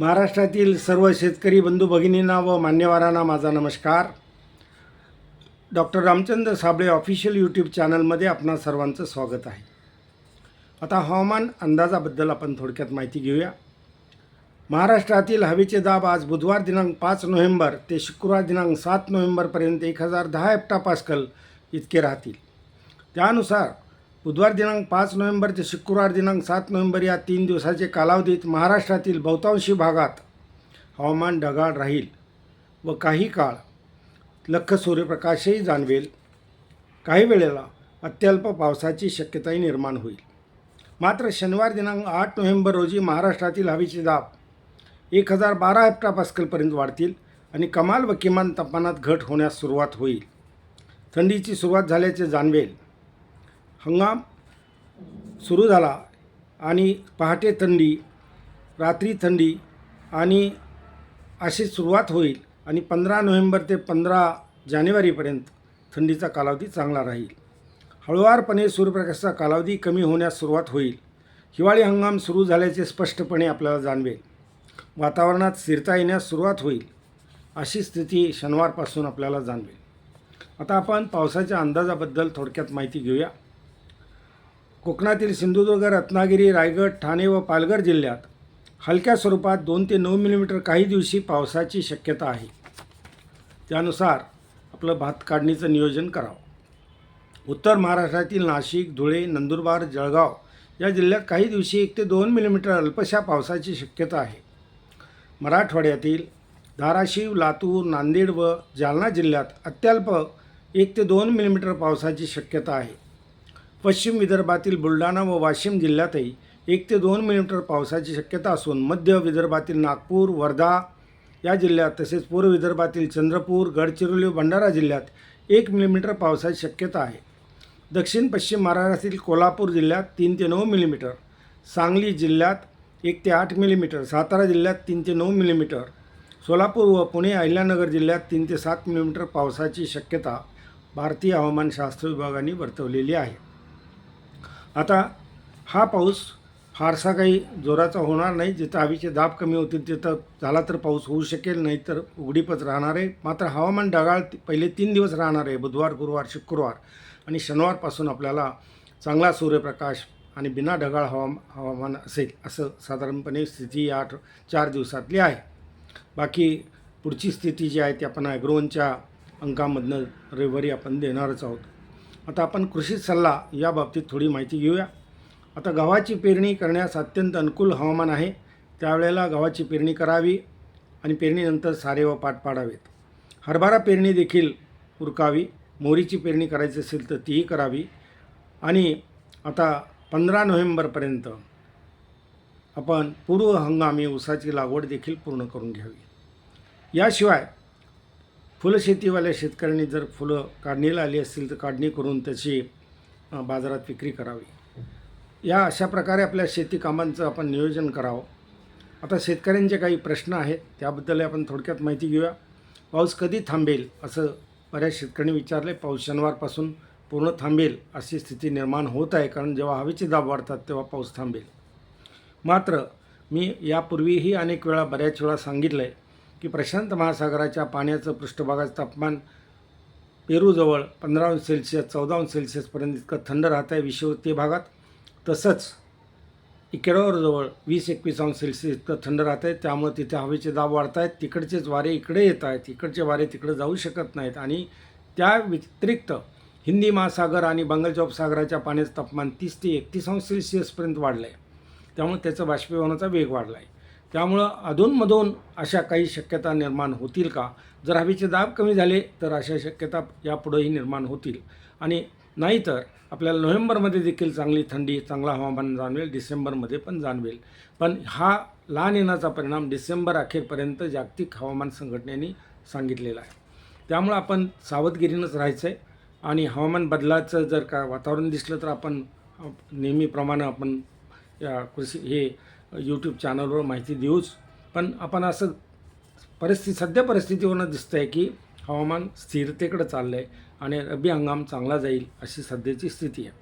महाराष्ट्रातील सर्व शेतकरी बंधू भगिनींना व मान्यवरांना माझा नमस्कार. Doctor Ramchandra Sable official YouTube चॅनलमध्ये आपणा सर्वांचं स्वागत आहे. आता हवामान अंदाजाबद्दल आपण थोडक्यात माहिती घेऊया. महाराष्ट्रातील हवेचे दाब आज बुधवार दिनांक पाच नोव्हेंबर ते शुक्रवार दिनांक सात नोव्हेंबरपर्यंत एक हजार दहा हेप्टा पास्कल इतके राहतील. त्यानुसार बुधवार दिनांक पाच नोव्हेंबर ते शुक्रवार दिनांक सात नोव्हेंबर या तीन दिवसाचे कालावधीत महाराष्ट्रातील बहुतांशी भागात हवामान ढगाळ राहील व काही काळ लख सूर्यप्रकाशही जाणवेल. काही वेळेला अत्यल्प पावसाची शक्यताही निर्माण होईल. मात्र शनिवार दिनांक आठ नोव्हेंबर रोजी महाराष्ट्रातील हवेचे दाब एक हजार बारा हेप्टापास्कलपर्यंत वाढतील आणि कमाल व किमान तापमानात घट होण्यास सुरुवात होईल. थंडीची सुरुवात झाल्याचे जाणवेल. हंगाम सुरू झाला आणि पहाटे थंडी रात्री थंडी आणि अशी सुरुवात होईल आणि पंधरा नोव्हेंबर ते पंधरा जानेवारीपर्यंत थंडीचा कालावधी चांगला राहील. हळुवारपणे सूर्यप्रकाशचा कालावधी कमी होण्यास सुरुवात होईल. हिवाळी हंगाम सुरू झाल्याचे स्पष्टपणे आपल्याला जाणवेल. वातावरणात स्थिरता येण्यास सुरुवात होईल अशी स्थिती शनिवारपासून आपल्याला जाणवेल. आता आपण पावसाच्या अंदाजाबद्दल थोडक्यात माहिती घेऊया. कोकणातील सिंधुदुर्ग रत्नागिरी रायगड ठाणे व पालघर जिल्ह्यात हलक्या स्वरूपात दोन ते नऊ मिलीमीटर काही दिवशी पावसाची शक्यता आहे. त्यानुसार आपलं भात काढणीचं नियोजन करावं. उत्तर महाराष्ट्रातील नाशिक धुळे नंदुरबार जळगाव या जिल्ह्यात काही दिवशी एक ते दोन मिलीमीटर अल्पशा पावसाची शक्यता आहे. मराठवाड्यातील धाराशिव लातूर नांदेड व जालना जिल्ह्यात अत्यल्प एक ते दोन मिलीमीटर पावसाची शक्यता आहे. पश्चिम विदर्भातील बुलढाणा व वाशिम जिल्ह्यातही एक ते दोन मिलीमीटर पावसाची शक्यता असून मध्य विदर्भातील नागपूर वर्धा या जिल्ह्यात तसेच पूर्व विदर्भातील चंद्रपूर गडचिरोली भंडारा जिल्ह्यात एक मिलीमीटर पावसाची शक्यता आहे. दक्षिण पश्चिम महाराष्ट्रातील कोल्हापूर जिल्ह्यात तीन ते नऊ मिलीमीटर सांगली जिल्ह्यात एक ते आठ मिलीमीटर सातारा जिल्ह्यात तीन ते नऊ मिलीमीटर सोलापूर व पुणे अहिल्यानगर जिल्ह्यात तीन ते सात मिलीमीटर पावसाची शक्यता भारतीय हवामानशास्त्र विभागाने वर्तवलेली आहे. आता हा पाऊस फारसा काही जोराचा होणार नाही. जिथं हवेचे दाब कमी होतील तिथं झाला तर पाऊस होऊ शकेल नाही तर उघडीपच राहणार आहे. मात्र हवामान ढगाळ पहिले तीन दिवस राहणार आहे बुधवार गुरुवार शुक्रवार आणि शनिवारपासून आपल्याला चांगला सूर्यप्रकाश आणि बिना ढगाळ हवा हवामान असेल असं साधारणपणे स्थिती या आठ चार दिवसातली आहे. बाकी पुढची स्थिती जी आहे ती आपण ॲग्रोनच्या अंकामधनं रविवारी आपण देणारच आहोत. आता आपण कृषी सल्ला या बाबतीत थोडी माहिती घेऊया. आता गव्हाची पेरणी करण्यास अत्यंत अनुकूल हवामान आहे. त्यावेळेला गव्हाची पेरणी करावी आणि पेरणीनंतर सारे व पाठ पाडावेत. हरभरा पेरणी देखील उरकावी. मोहरीची पेरणी करायची असेल तर तीही करावी. आणि आता पंधरा नोव्हेंबरपर्यंत आपण पूर्व हंगामी ऊसाची लागवड देखील पूर्ण करून घ्यावी. याशिवाय फुलशेतीवाल्या शेतकऱ्यांनी जर फुलं काढणीला आली असतील तर काढणी करून त्याची बाजारात विक्री करावी. या अशा प्रकारे आपल्या शेती कामांचं आपण नियोजन करावं. आता शेतकऱ्यांचे काही प्रश्न आहेत त्याबद्दल आपण थोडक्यात माहिती घेऊया. पाऊस कधी थांबेल असं बऱ्याच शेतकऱ्यांनी विचारले पाऊस शनिवारपासून पूर्ण थांबेल अशी स्थिती निर्माण होत आहे कारण जेव्हा हवेचे दाब वाढतात तेव्हा पाऊस थांबेल. मात्र मी यापूर्वीही अनेक वेळा बऱ्याच वेळा सांगितलं आहे की प्रशांत महासागराच्या पाण्याचं पृष्ठभागाचं तापमान पेरूजवळ पंधरा अंश सेल्सिअस चौदा अंश सेल्सिअसपर्यंत इतकं थंड राहत आहे विषुवृत्तीय भागात. तसंच इकेडॉरजवळ वीस एकवीस अंश सेल्सिअस इतकं थंड राहत आहे. त्यामुळे तिथे हवेचे दाब वाढत आहेत. तिकडचेच वारे इकडे येत आहेत. इकडचे वारे तिकडे जाऊ शकत नाहीत. आणि त्या व्यतिरिक्त हिंदी महासागर आणि बंगालच्या उपसागराच्या पाण्याचं तापमान तीस ते एकतीस अंश सेल्सिअसपर्यंत वाढलं आहे त्यामुळे त्याचं बाष्पीभवनाचा वेग वाढला आहे त्यामुळं अधूनमधून अशा काही शक्यता निर्माण होतील का? जर हवेचे दाब कमी झाले तर अशा शक्यता यापुढेही निर्माण होतील. आणि नाहीतर आपल्याला नोव्हेंबरमध्ये देखील चांगली थंडी चांगला हवामान जाणवेल डिसेंबरमध्ये पण जाणवेल. पण हा लहान येण्याचा परिणाम डिसेंबर अखेरपर्यंत जागतिक हवामान संघटनेने सांगितलेला आहे. त्यामुळं आपण सावधगिरीनंच राहायचं आहे आणि हवामान बदलाचं जर का वातावरण दिसलं तर आपण नेहमीप्रमाणे आपण या कृषी हे यूट्यूब चॅनलवर माहिती देऊच. पण आपण असं परिस्थिती सध्या परिस्थितीवरनं दिसतं आहे की हवामान स्थिरतेकडे चाललं आहे आणि रब्बी हंगाम चांगला जाईल अशी सध्याची स्थिती आहे.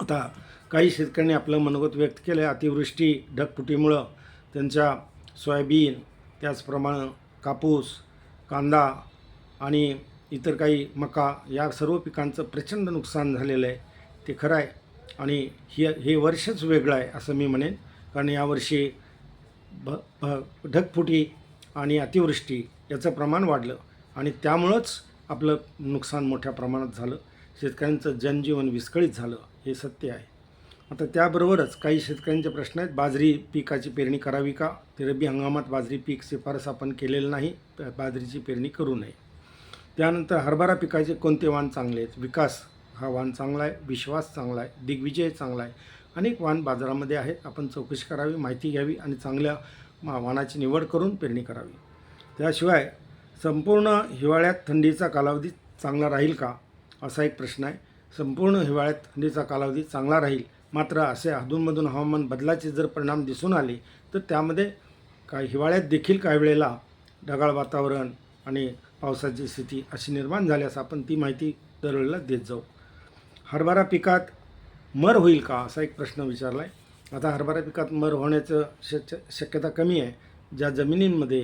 आता काही शेतकऱ्यांनी आपलं मनोगत व्यक्त केलं आहे अतिवृष्टी ढगफुटीमुळं त्यांच्या सोयाबीन त्याचप्रमाणे कापूस कांदा आणि इतर काही मका या सर्व पिकांचं प्रचंड नुकसान झालेलं आहे. ते खरं आहे आणि हे हे वर्षच वेगळं आहे असं मी म्हणेन. कारण यावर्षी भ भ ढगफुटी आणि अतिवृष्टी याचं प्रमाण वाढलं आणि त्यामुळंच आपलं नुकसान मोठ्या प्रमाणात झालं. शेतकऱ्यांचं जनजीवन विस्कळीत झालं हे सत्य आहे. आता त्याबरोबरच काही शेतकऱ्यांचे प्रश्न आहेत. बाजरी पिकाची पेरणी करावी का? ते रब्बी हंगामात बाजरी पीक शिफारस आपण केलेलं नाही बाजरीची पेरणी करू नये. त्यानंतर हरभरा पिकाचे कोणते वाण चांगले आहेत? विकास हा वाण चांगला आहे विश्वास चांगला आहे दिग्विजय चांगला आहे. अनेक वाण बाजारामध्ये आहेत. आपण चौकशी करावी माहिती घ्यावी आणि चांगल्या मा- निवड करून पेरणी करावी. त्याशिवाय संपूर्ण हिवाळ्यात थंडीचा कालावधी चांगला राहील का? असा एक प्रश्न आहे. संपूर्ण हिवाळ्यात थंडीचा कालावधी चांगला राहील. मात्र असे अधूनमधून हवामान बदलाचे जर परिणाम दिसून आले तर त्यामध्ये काय हिवाळ्यात देखील काही वेळेला ढगाळ वातावरण आणि पावसाची स्थिती अशी निर्माण झाल्यास आपण ती माहिती दरवेळेला देत जाऊ. हरभरा पिकात मर होईल का असा एक प्रश्न विचारला आहे आता हरभरा पिकात मर होण्याचं शक्य शक्यता कमी आहे. ज्या जमिनींमध्ये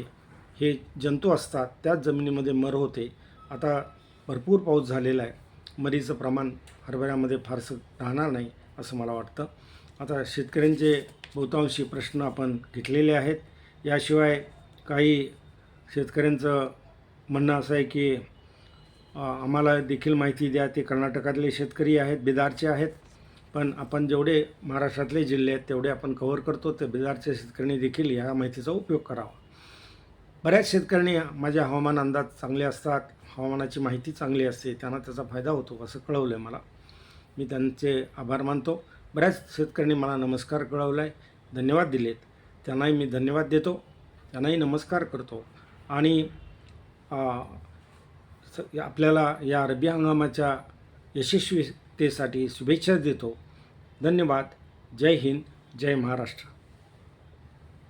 हे जंतू असतात त्याच जमिनीमध्ये मर होते. आता भरपूर पाऊस झालेला आहे. मरीचं प्रमाण हरभऱ्यामध्ये फारसं राहणार नाही असं मला वाटतं. आता शेतकऱ्यांचे बहुतांशी प्रश्न आपण घेतलेले आहेत. याशिवाय काही शेतकऱ्यांचं म्हणणं असं आहे की आम्हाला देखील माहिती द्या. ते कर्नाटकातले शेतकरी आहेत बिदारचे आहेत. पण आपण जेवढे महाराष्ट्रातले जिल्हे आहेत तेवढे आपण कव्हर करतो. ते बिदारच्या शेतकऱ्यांनी देखील ह्या माहितीचा उपयोग करावा. बऱ्याच शेतकऱ्यांनी माझे हवामान अंदाज चांगले असतात हवामानाची माहिती चांगली असते त्यांना त्याचा फायदा होतो असं कळवलं आहे मला. मी त्यांचे आभार मानतो. बऱ्याच शेतकऱ्यांनी मला नमस्कार कळवला आहे धन्यवाद दिलेत. त्यांनाही मी धन्यवाद देतो. त्यांनाही नमस्कार करतो. आणि स- आपल्याला या रब्बी हंगामाच्या यशस्वी तेसाठी शुभेच्छा देतो. धन्यवाद. जय हिंद जय महाराष्ट्र.